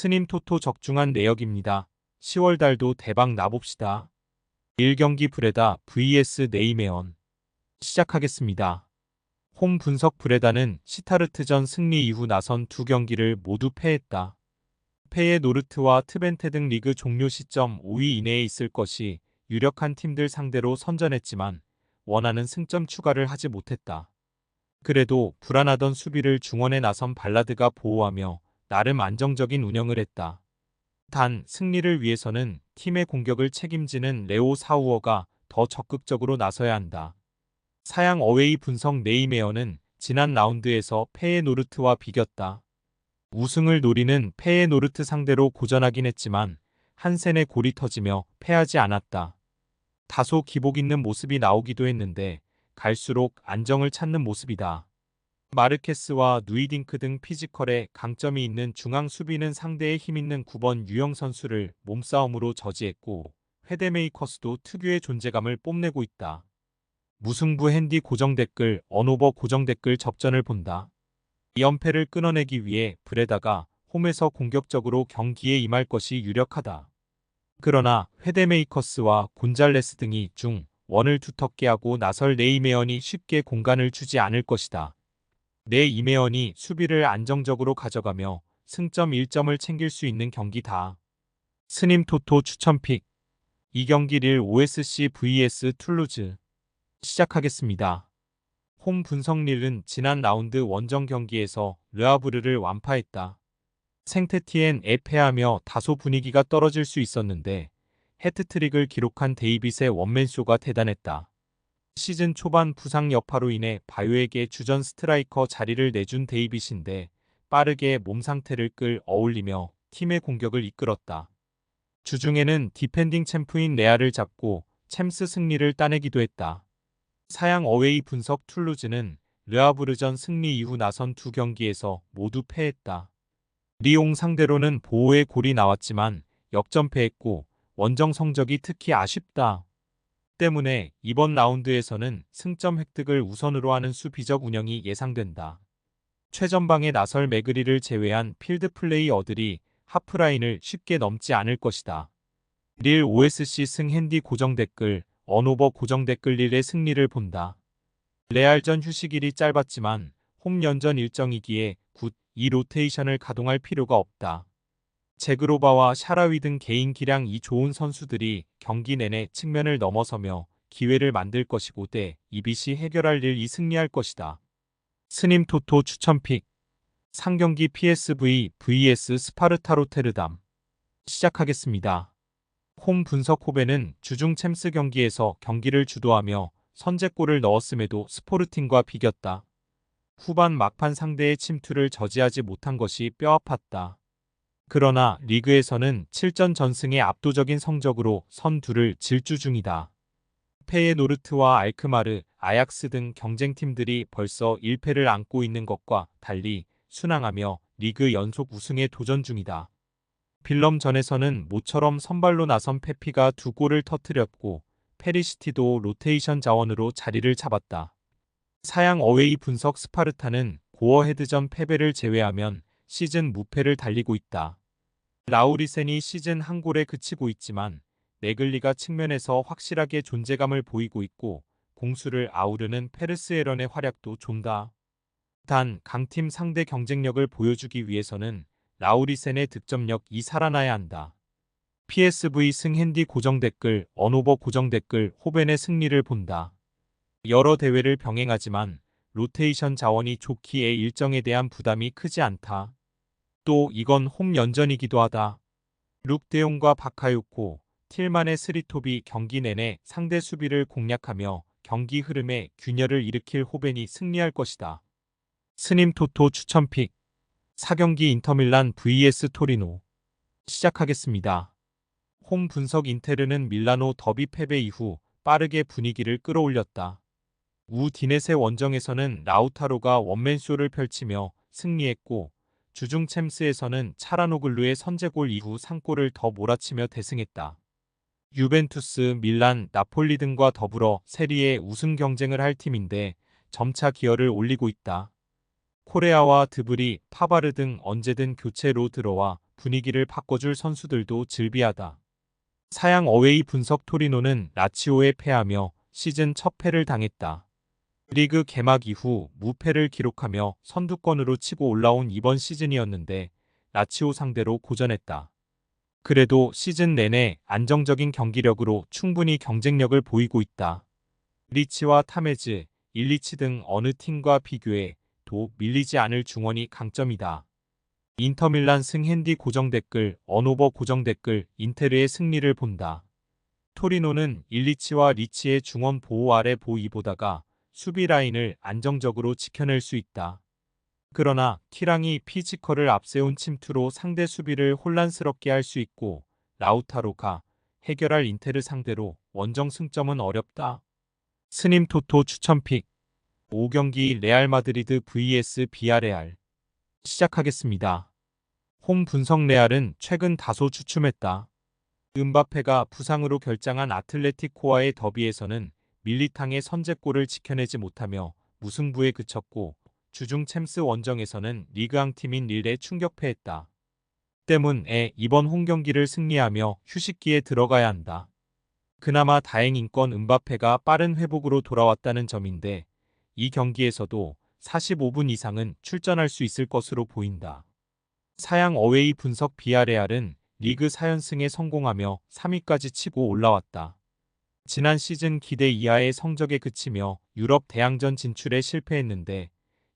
스님 토토 적중한 내역입니다. 10월 달도 대박 나봅시다. 1경기 브레다 vs 네이메언 시작하겠습니다. 홈 분석 브레다는 시타르트전 승리 이후 나선 두 경기를 모두 패했다. 패의 노르트와 트벤테 등 리그 종료 시점 5위 이내에 있을 것이 유력한 팀들 상대로 선전했지만 원하는 승점 추가를 하지 못했다. 그래도 불안하던 수비를 중원에 나선 발라드가 보호하며 나름 안정적인 운영을 했다. 단 승리를 위해서는 팀의 공격을 책임지는 레오 사우어가 더 적극적으로 나서야 한다. 사양 어웨이 분석 네이메어는 지난 라운드에서 페의 노르트와 비겼다. 우승을 노리는 페의 노르트 상대로 고전하긴 했지만 한센의 골이 터지며 패하지 않았다. 다소 기복 있는 모습이 나오기도 했는데 갈수록 안정을 찾는 모습이다. 마르케스와 누이딩크 등 피지컬에 강점이 있는 중앙 수비는 상대의 힘있는 9번 유영 선수를 몸싸움으로 저지했고 헤데메이커스도 특유의 존재감을 뽐내고 있다. 무승부 핸디 고정 댓글 언오버 고정 댓글 접전을 본다. 2연패를 끊어내기 위해 브레다가 홈에서 공격적으로 경기에 임할 것이 유력하다. 그러나 헤데메이커스와 곤잘레스 등이 중 원을 두텁게 하고 나설 네이메언이 쉽게 공간을 주지 않을 것이다. 내 이메언이 수비를 안정적으로 가져가며 승점 1점을 챙길 수 있는 경기다. 스님 토토 추천픽 이 경기 릴 OSC vs 툴루즈 시작하겠습니다. 홈 분석릴은 지난 라운드 원정 경기에서 르아브르를 완파했다. 생테티엔 에 패하며 다소 분위기가 떨어질 수 있었는데 해트트릭을 기록한 데이빗의 원맨쇼가 대단했다. 시즌 초반 부상 여파로 인해 바요에게 주전 스트라이커 자리를 내준 데이빗인데 빠르게 몸 상태를 끌 어울리며 팀의 공격을 이끌었다. 주중에는 디펜딩 챔프인 레아를 잡고 챔스 승리를 따내기도 했다. 사양 어웨이 분석 툴루즈는 르아브르전 승리 이후 나선 두 경기에서 모두 패했다. 리옹 상대로는 보호의 골이 나왔지만 역전패했고 원정 성적이 특히 아쉽다. 때문에 이번 라운드에서는 승점 획득을 우선으로 하는 수비적 운영이 예상된다. 최전방에 나설 매그리를 제외한 필드 플레이어들이 하프라인을 쉽게 넘지 않을 것이다. 릴 OSC 승 핸디 고정 댓글, 언오버 고정 댓글 릴의 승리를 본다. 레알전 휴식일이 짧았지만 홈 연전 일정이기에 굿 이 로테이션을 가동할 필요가 없다. 제그로바와 샤라위 등 개인 기량이 좋은 선수들이 경기 내내 측면을 넘어서며 기회를 만들 것이고 대 이빗이 해결할 일 이 승리할 것이다. 스님 토토 추천픽 상경기 PSV vs 스파르타 로 테르담 시작하겠습니다. 홈 분석 호베는 주중 챔스 경기에서 경기를 주도하며 선제골을 넣었음에도 스포르팅과 비겼다. 후반 막판 상대의 침투를 저지하지 못한 것이 뼈아팠다. 그러나 리그에서는 7전 전승의 압도적인 성적으로 선두를 질주 중이다. 페예노르트와 알크마르, 아약스 등 경쟁팀들이 벌써 1패를 안고 있는 것과 달리 순항하며 리그 연속 우승에 도전 중이다. 빌럼전에서는 모처럼 선발로 나선 페피가 두 골을 터뜨렸고 페리시티도 로테이션 자원으로 자리를 잡았다. 사양 어웨이 분석 스파르타는 고어 헤드전 패배를 제외하면 시즌 무패를 달리고 있다. 라우리센이 시즌 한 골에 그치고 있지만 네글리가 측면에서 확실하게 존재감을 보이고 있고 공수를 아우르는 페르스에런의 활약도 좀다. 단 강팀 상대 경쟁력을 보여주기 위해서는 라우리센의 득점력이 살아나야 한다. PSV 승핸디 고정 댓글, 언오버 고정 댓글, 호벤의 승리를 본다. 여러 대회를 병행하지만 로테이션 자원이 좋기에 일정에 대한 부담이 크지 않다. 또 이건 홈 연전이기도 하다. 룩대용과 바카요코, 틸만의 스리톱이 경기 내내 상대 수비를 공략하며 경기 흐름에 균열을 일으킬 호벤이 승리할 것이다. 스님 토토 추천픽 4경기 인터밀란 vs 토리노 시작하겠습니다. 홈 분석 인테르는 밀라노 더비 패배 이후 빠르게 분위기를 끌어올렸다. 우 디넷의 원정에서는 라우타로가 원맨쇼를 펼치며 승리했고 주중 챔스에서는 차라노글루의 선제골 이후 상골을 더 몰아치며 대승했다. 유벤투스, 밀란, 나폴리 등과 더불어 세리에 우승 경쟁을 할 팀인데 점차 기여를 올리고 있다. 코레아와 드브리, 파바르 등 언제든 교체로 들어와 분위기를 바꿔줄 선수들도 즐비하다. 사양 어웨이 분석 토리노는 라치오에 패하며 시즌 첫 패를 당했다. 리그 개막 이후 무패를 기록하며 선두권으로 치고 올라온 이번 시즌이었는데 라치오 상대로 고전했다. 그래도 시즌 내내 안정적인 경기력으로 충분히 경쟁력을 보이고 있다. 리치와 타메즈, 일리치 등 어느 팀과 비교해 도 밀리지 않을 중원이 강점이다. 인터밀란 승 핸디 고정 댓글, 언오버 고정 댓글, 인테르의 승리를 본다. 토리노는 일리치와 리치의 중원 보호 아래 보이 보다가 수비 라인을 안정적으로 지켜낼 수 있다. 그러나 티랑이 피지컬을 앞세운 침투로 상대 수비를 혼란스럽게 할 수 있고 라우타로가 해결할 인테르 상대로 원정 승점은 어렵다. 스님 토토 추천픽 5경기 레알 마드리드 vs 비아레알 시작하겠습니다. 홈 분석 레알은 최근 다소 주춤했다. 은바페가 부상으로 결장한 아틀레티코와의 더비에서는 밀리탕의 선제골을 지켜내지 못하며 무승부에 그쳤고 주중 챔스 원정에서는 리그왕 팀인 릴에 충격패했다. 때문에 이번 홈 경기를 승리하며 휴식기에 들어가야 한다. 그나마 다행인 건 은바페가 빠른 회복으로 돌아왔다는 점인데 이 경기에서도 45분 이상은 출전할 수 있을 것으로 보인다. 사양 어웨이 분석 비아레알은 리그 4연승에 성공하며 3위까지 치고 올라왔다. 지난 시즌 기대 이하의 성적에 그치며 유럽 대항전 진출에 실패했는데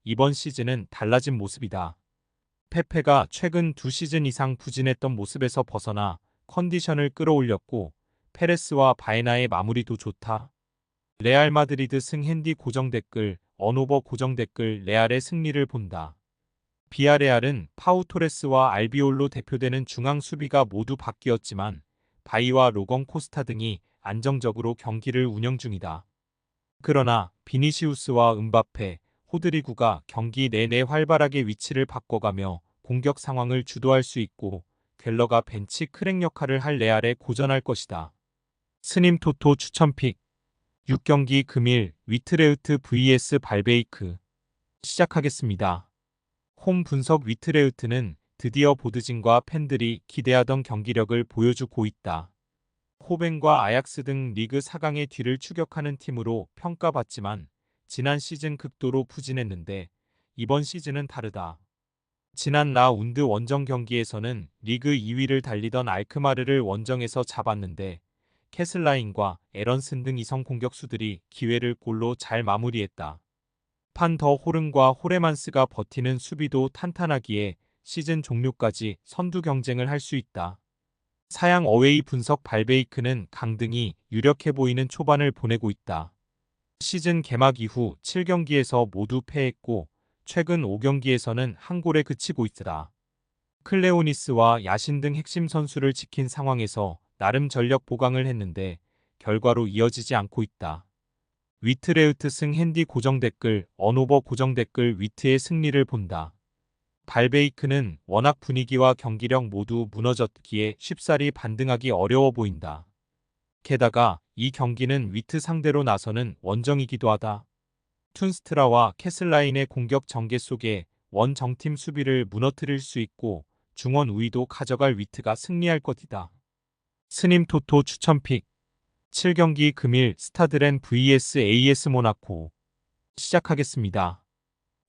이번 시즌은 달라진 모습이다. 페페가 최근 두 시즌 이상 부진했던 모습에서 벗어나 컨디션을 끌어올렸고 페레스와 바에나의 마무리도 좋다. 레알 마드리드 승 핸디 고정 댓글, 언오버 고정 댓글 레알의 승리를 본다. 비아레알은 파우 토레스와 알비올로 대표되는 중앙 수비가 모두 바뀌었지만 바이와 로건 코스타 등이 안정적으로 경기를 운영 중이다. 그러나 비니시우스와 은바페, 호드리구가 경기 내내 활발하게 위치를 바꿔가며 공격 상황을 주도할 수 있고 갤러가 벤치 크랙 역할을 할 레알에 고전할 것이다. 스님 토토 추천픽 6경기 금일 위트레우트 vs 발베이크 시작하겠습니다. 홈 분석 위트레우트는 드디어 보드진과 팬들이 기대하던 경기력을 보여주고 있다. 호벤과 아약스 등 리그 4강의 뒤를 추격하는 팀으로 평가받지만 지난 시즌 극도로 부진했는데 이번 시즌은 다르다. 지난 라운드 원정 경기에서는 리그 2위를 달리던 알크마르를 원정에서 잡았는데 캐슬라인과 에런슨 등 이성 공격수들이 기회를 골로 잘 마무리했다. 판 더 호른과 호레만스가 버티는 수비도 탄탄하기에 시즌 종료까지 선두 경쟁을 할 수 있다. 사양 어웨이 분석 발베이크는 강등이 유력해 보이는 초반을 보내고 있다. 시즌 개막 이후 7경기에서 모두 패했고 최근 5경기에서는 한 골에 그치고 있다. 클레오니스와 야신 등 핵심 선수를 지킨 상황에서 나름 전력 보강을 했는데 결과로 이어지지 않고 있다. 위트레우트 승 핸디 고정 댓글, 언오버 고정 댓글 위트의 승리를 본다. 발베이크는 워낙 분위기와 경기력 모두 무너졌기에 쉽사리 반등하기 어려워 보인다. 게다가 이 경기는 위트 상대로 나서는 원정이기도 하다. 툰스트라와 캐슬라인의 공격 전개 속에 원정팀 수비를 무너뜨릴 수 있고 중원 우위도 가져갈 위트가 승리할 것이다. 스님 토토 추천픽 7경기 금일 스타드렌 vs AS 모나코 시작하겠습니다.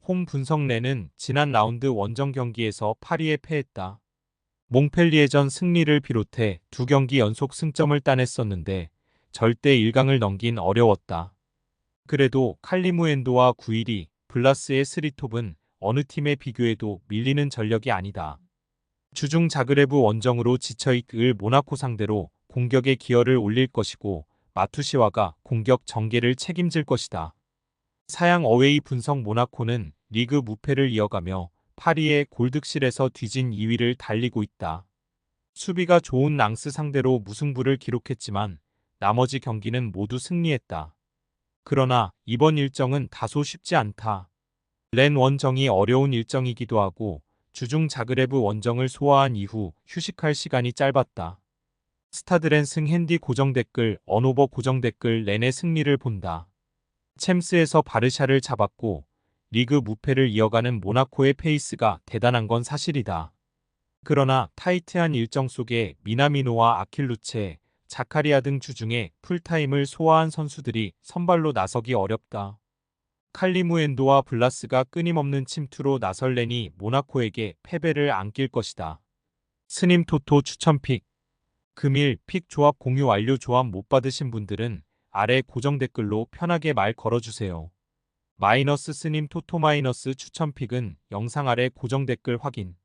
홈 분석내는 지난 라운드 원정 경기에서 파리에 패했다. 몽펠리에전 승리를 비롯해 두 경기 연속 승점을 따냈었는데 절대 1강을 넘긴 어려웠다. 그래도 칼리무엔도와 구일이 블라스의 스리톱은 어느 팀에 비교해도 밀리는 전력이 아니다. 주중 자그레브 원정으로 지쳐있을 모나코 상대로 공격의 기여를 올릴 것이고 마투시와가 공격 전개를 책임질 것이다. 사양 어웨이 분석 모나코는 리그 무패를 이어가며 파리의 골득실에서 뒤진 2위를 달리고 있다. 수비가 좋은 낭스 상대로 무승부를 기록했지만 나머지 경기는 모두 승리했다. 그러나 이번 일정은 다소 쉽지 않다. 렌 원정이 어려운 일정이기도 하고 주중 자그레브 원정을 소화한 이후 휴식할 시간이 짧았다. 스타드렌 승 핸디 고정 댓글, 언오버 고정 댓글 렌의 승리를 본다. 챔스에서 바르샤를 잡았고 리그 무패를 이어가는 모나코의 페이스가 대단한 건 사실이다. 그러나 타이트한 일정 속에 미나미노와 아킬루체, 자카리아 등 주중에 풀타임을 소화한 선수들이 선발로 나서기 어렵다. 칼리무엔도와 블라스가 끊임없는 침투로 나설레니 모나코에게 패배를 안길 것이다. 스님 토토 추천픽 금일 픽 조합 공유 완료 조합 못 받으신 분들은 아래 고정 댓글로 편하게 말 걸어주세요. 마이너스 스님 토토 마이너스 추천픽은 영상 아래 고정 댓글 확인.